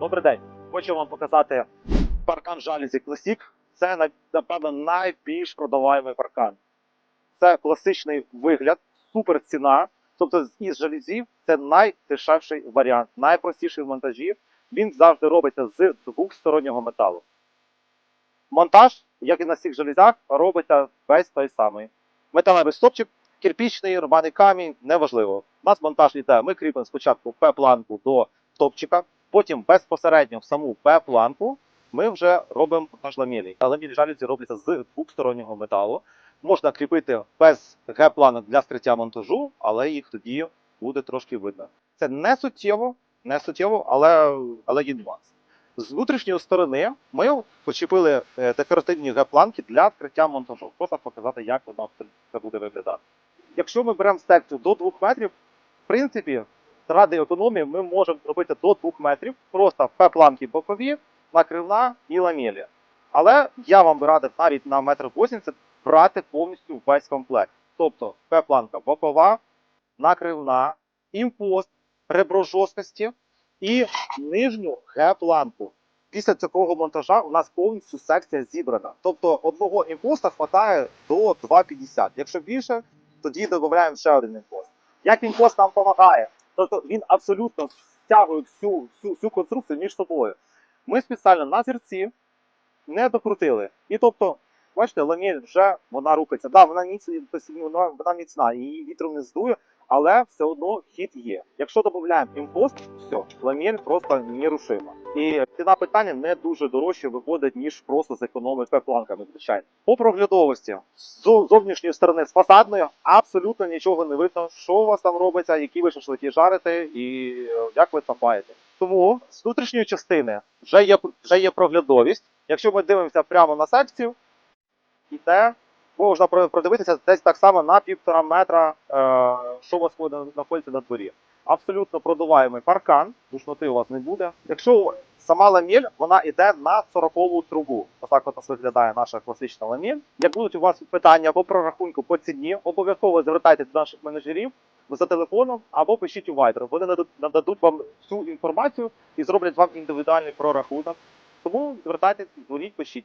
Добрий день. Хочу вам показати паркан жалюзі Classic. Це напевно найбільш продаваємий паркан. Це класичний вигляд, супер ціна. Тобто із жалюзів це найдешевший варіант, найпростіший в монтажі. Він завжди робиться з двохстороннього металу. Монтаж, як і на всіх жалюзях, робиться весь той самий. Металевий стопчик, кирпічний, рваний камінь, неважливо. У нас монтаж йде. Ми кріпимо спочатку П-планку до топчика, потім безпосередньо в саму П-планку ми вже робимо монтаж ламелі. А ламелі жалюзі робляться з двохстороннього металу. Можна кріпити без Г-планок для скриття монтажу, але їх тоді буде трошки видно. Це не суттєво, не суттєво, але, але є нюанс. З внутрішньої сторони ми почепили е, декоративні Г-планки для скриття монтажу. Просто показати, як воно це буде виглядати. Якщо ми беремо секцію до 2 метрів, в принципі, ради економії ми можемо зробити до 2 метрів, просто П-планки бокові, накривна і ламелі. Але я вам би радив навіть на метр 80 брати повністю весь комплект. Тобто П-планка бокова, накривна, імпост, ребро жорсткості і нижню Г-планку. Після такого монтажа у нас повністю секція зібрана. Тобто одного імпоста хватає до 2,50. Якщо більше, тоді додаємо ще один імпост. Як імпост нам допомагає? Тобто він абсолютно стягує всю, всю, всю конструкцію між собою. Ми спеціально на зірці не докрутили. І тобто, бачите, ламель вже вона рухається. Да, вона міцна, вона, вона міцна, її вітром не здує, але все одно хід є. Якщо додаємо імпост, все, ламель просто нерушима. І ціна питання не дуже дорожче виходить, ніж просто зекономити планками, звичайно. По проглядовості з зовнішньої сторони з фасадної абсолютно нічого не видно, що у вас там робиться, які ви шашлики жарите і е, як ви цапаєте. Тому з внутрішньої частини вже є, вже є проглядовість. Якщо ми дивимося прямо на секцію, і те можна продивитися десь так само на півтора метра, е, що у вас знаходиться на дворі. Абсолютно продуваємий паркан, душноти у вас не буде. Якщо сама ламель, вона йде на 40 трубу. Отак от нас виглядає наша класична ламель. Як будуть у вас питання по прорахунку по ціні, обов'язково звертайтеся до наших менеджерів за телефоном або пишіть у Viber. Вони нададуть- вам всю інформацію і зроблять вам індивідуальний прорахунок. Тому звертайтесь, дзвоніть, пишіть.